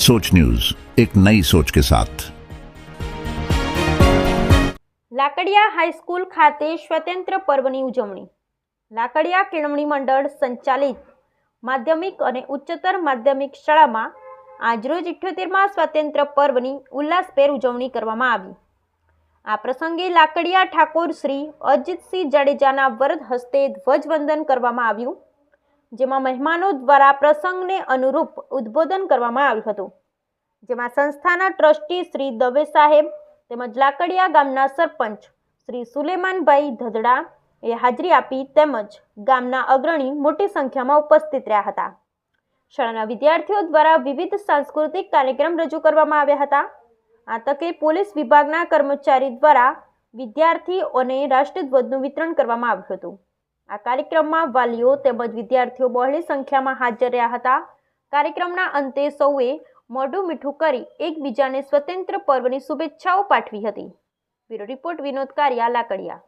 सोच न्यूज एक नई सोच के साथ લાકડિયા હાઈસ્કૂલ ખાતે સ્વતંત્ર પર્વની ઉજવણી લાકડિયા કેળવણી મંડળ સંચાલિત માધ્યમિક અને ઉચ્ચતર માધ્યમિક શાળામાં આજરોજ ઇઠ્યોતેરમાં સ્વાતંત્ર્ય પર્વની ઉલ્લાસભેર ઉજવણી કરવામાં આવી આ પ્રસંગે લાકડિયા ઠાકોર શ્રી અજીતસિંહ જાડેજાના વરદ હસ્તે ધ્વજવંદન કરવામાં આવ્યું જેમાં મહેમાનો દ્વારા પ્રસંગને અનુરૂપ ઉદ્બોધન કરવામાં આવ્યું હતું. જેમાં સંસ્થાના ટ્રસ્ટી શ્રી દવે સાહેબ, તેમજ લાકડિયા ગામના સરપંચ શ્રી સુલેમાનભાઈ ધદડા એ હાજરી આપી તેમજ ગામના અગ્રણી મોટી સંખ્યામાં ઉપસ્થિત રહ્યા હતા. શાળાના વિદ્યાર્થીઓ દ્વારા વિવિધ સાંસ્કૃતિક કાર્યક્રમ રજૂ કરવામાં આવ્યા હતા. આ તકે પોલીસ વિભાગના કર્મચારી દ્વારા વિદ્યાર્થીઓને રાષ્ટ્રધ્વજનું વિતરણ કરવામાં આવ્યું હતું. આ કાર્યક્રમમાં વાલીઓ તેમજ વિદ્યાર્થીઓ બહોળી સંખ્યામાં હાજર રહ્યા હતા. કાર્યક્રમના અંતે સૌએ મોઢું મીઠું કરી એકબીજાને સ્વતંત્ર પર્વની શુભેચ્છાઓ પાઠવી હતી. Bureau report Vinod Kariya Lakadiya.